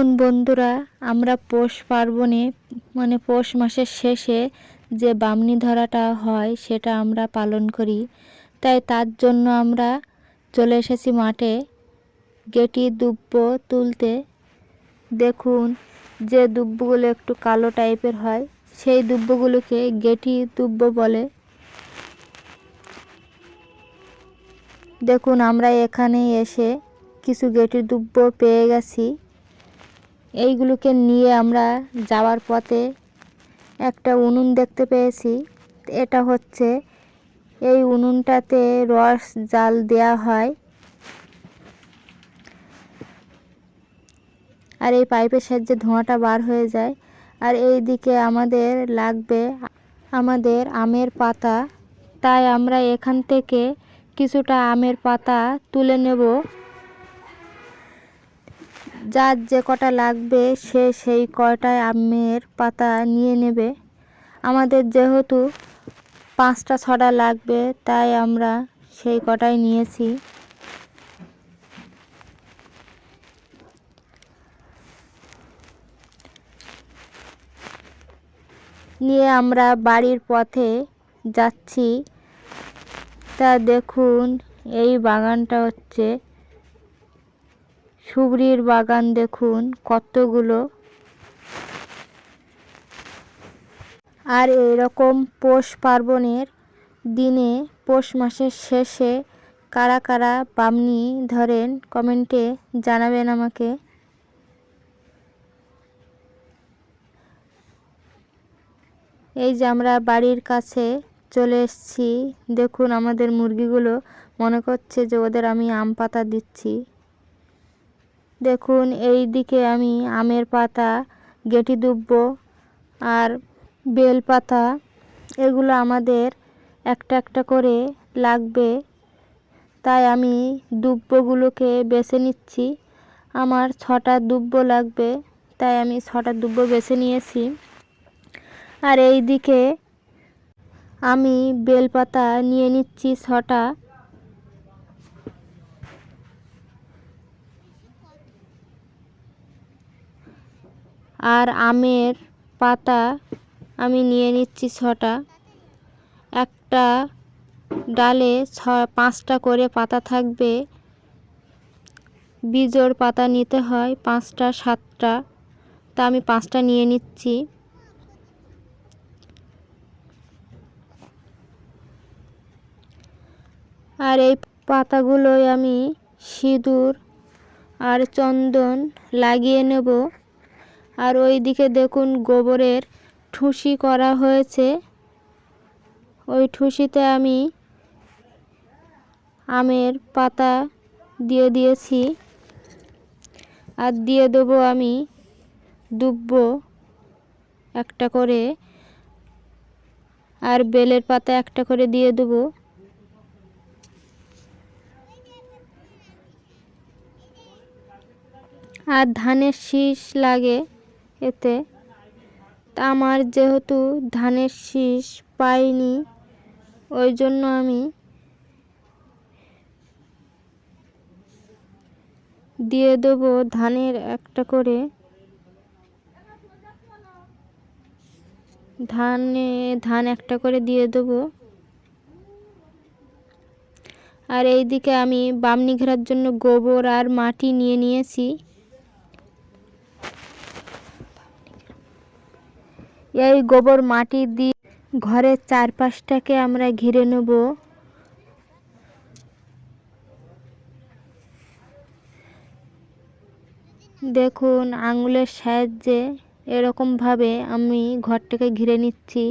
দেখুন বন্ধুরা, আমরা পৌষ পার্বণে মানে পৌষ মাসের শেষে যে বামনি ধরাটা হয় সেটা আমরা পালন করি। তাই তার জন্য আমরা চলে এসেছি মাঠে, গেটি দুব্ব তুলতে। দেখুন যে দুব্বগুলো একটু কালো টাইপের হয়, সেই দুব্বগুলোকে গেটি দুব্ব বলে। দেখুন আমরা এখানে এসে কিছু গেটি দুব্ব পেয়ে গেছি। এইগুলোকে নিয়ে আমরা যাওয়ার পথে একটা উনুন দেখতে পেয়েছি। এটা হচ্ছে এই উনুনটাতে রস জাল দেয়া হয়। আর এই পাইপের সাহায্যে ধোঁয়াটা বার হয়ে যায়। আর এই দিকে আমাদের লাগবে আমাদের আমের পাতা। তাই আমরা এখান থেকে কিছুটা আমের পাতা তুলে নেব। যার যে কটা লাগবে, সে সেই কয়টায় আমের পাতা নিয়ে নেবে। আমাদের যেহেতু পাঁচটা, ছটা লাগবে, তাই আমরা সেই কটাই নিয়েছি। নিয়ে আমরা বাড়ির পথে যাচ্ছি। তা দেখুন, এই বাগানটা হচ্ছে সুবরির বাগান দেখুন কতগুলো। আর এরকম পৌষ পার্বণের দিনে, পৌষ মাসের শেষে কারা কারা বামনি ধরেন কমেন্টে জানাবেন আমাকে। এই যে আমরা বাড়ির কাছে চলে এসেছি, দেখুন আমাদের মুরগিগুলো মনে করছে যে ওদের আমি আম পাতা দিচ্ছি। দেখুন এই দিকে আমি আমের পাতা, গেটি দুব্ব আর বেল পাতা, এগুলো আমাদের একটা একটা করে লাগবে। তাই আমি দুব্বগুলোকে বেছে নিচ্ছি। আমার ছটা দুব্ব লাগবে, তাই আমি ছটা দুব্ব বেছে নিয়েছি। আর এই দিকে আমি বেলপাতা নিয়ে নিচ্ছি ছটা। আর আমের পাতা আমি নিয়ে নিচ্ছি ছটা। একটা ডালে ছ, পাঁচটা করে পাতা থাকবে। বীজোর পাতা নিতে হয়, পাঁচটা, সাতটা। তা আমি পাঁচটা নিয়ে নিচ্ছি। আর এই পাতাগুলোই আমি সিঁদুর আর চন্দন লাগিয়ে নেব। আর ওই দিকে দেখুন গোবরের ঠুসি করা হয়েছে। ওই ঠুসিতে আমি আমের পাতা দিয়ে দিয়েছি। আর দিয়ে দেবো আমি দুব্ব একটা করে। আর বেলের পাতা একটা করে দিয়ে দেবো। আর ধানের শীষ লাগে। এতে তা আমার যেহেতু ধানের শীষ পাইনি ওই জন্য আমি দিয়ে দেবো ধানের একটা করে। ধানে, ধান একটা করে দিয়ে দেবো। আর এই দিকে আমি বামনি ঘেরার জন্য গোবর আর মাটি নিয়ে নিয়েছি। এই গোবর মাটি দিয়ে ঘরের চারপাশটাকে আমরা ঘিরে নেব। দেখুন, আঙুলের সাহায্যে এরকমভাবে আমি ঘরটাকে ঘিরে নিচ্ছি।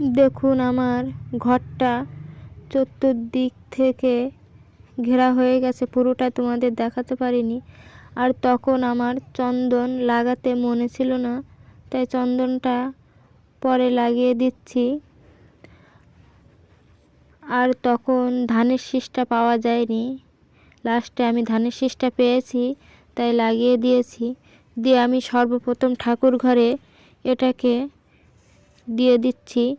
দেখুন আমার ঘরটা চতুর্দিক থেকে ঘেরা হয়ে গেছে, পুরোটা তোমাদের দেখাতে পারিনি। আর তখন আমার চন্দন লাগাতে মনে ছিল না, তাই চন্দনটা পরে লাগিয়ে দিচ্ছি। আর তখন ধানের শীষটা পাওয়া যায়নি। লাস্টে আমি ধানের শীষটা পেয়েছি, তাই লাগিয়ে দিয়েছি। দিয়ে আমি সর্বপ্রথম ঠাকুর ঘরে এটাকে দিয়ে দিচ্ছি।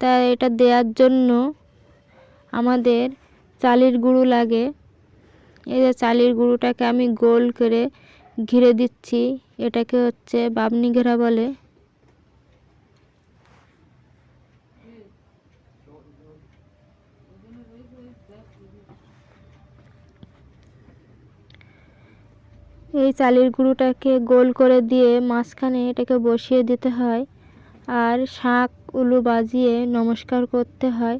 তা এটা দেওয়ার জন্য আমাদের চালের গুঁড়ো লাগে। এই যে চালের গুঁড়োটাকে আমি গোল করে ঘিরে দিচ্ছি। এটাকে হচ্ছে বাবনি ঘেরা বলে। এই চালের গুঁড়োটাকে গোল করে দিয়ে মাঝখানে এটাকে বসিয়ে দিতে হয়। আর শাঁখ উলু বাজিয়ে নমস্কার করতে হয়।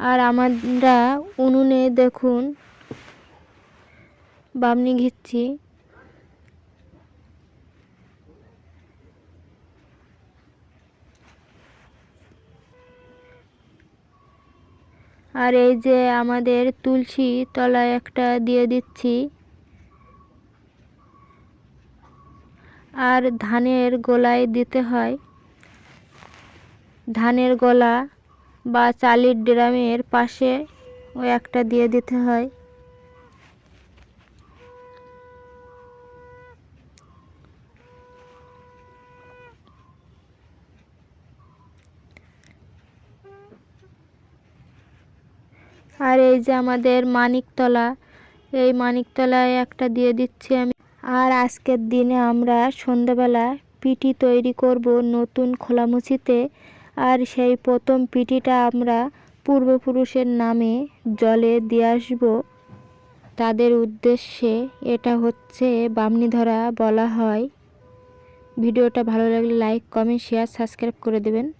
আর আমরা উনুনে দেখুন, বামনি ঘিচ্ছি। আর এই যে আমাদের তুলসী তলায় একটা দিয়ে দিচ্ছি। আর ধানের গোলায় দিতে হয়। ধানের গোলা বা চালের ড্রামের পাশে ওই একটা দিয়ে দিতে হয়। আর এই যে আমাদের মানিকতলা, এই মানিকতলায় একটা দিয়ে দিচ্ছি আমি। আর আজকের দিনে আমরা সন্ধ্যাবেলা পিঠি তৈরি করব নতুন খোলামুচিতে আর সেই প্রথম পিঠিটা আমরা পূর্বপুরুষের নামে জলে দিয়ে আসব। তাদের উদ্দেশ্যে এটা হচ্ছে বামনি ধরা বলা হয়। ভিডিওটা ভালো লাগলে লাইক কমেন্ট শেয়ার সাবস্ক্রাইব করে দেবেন।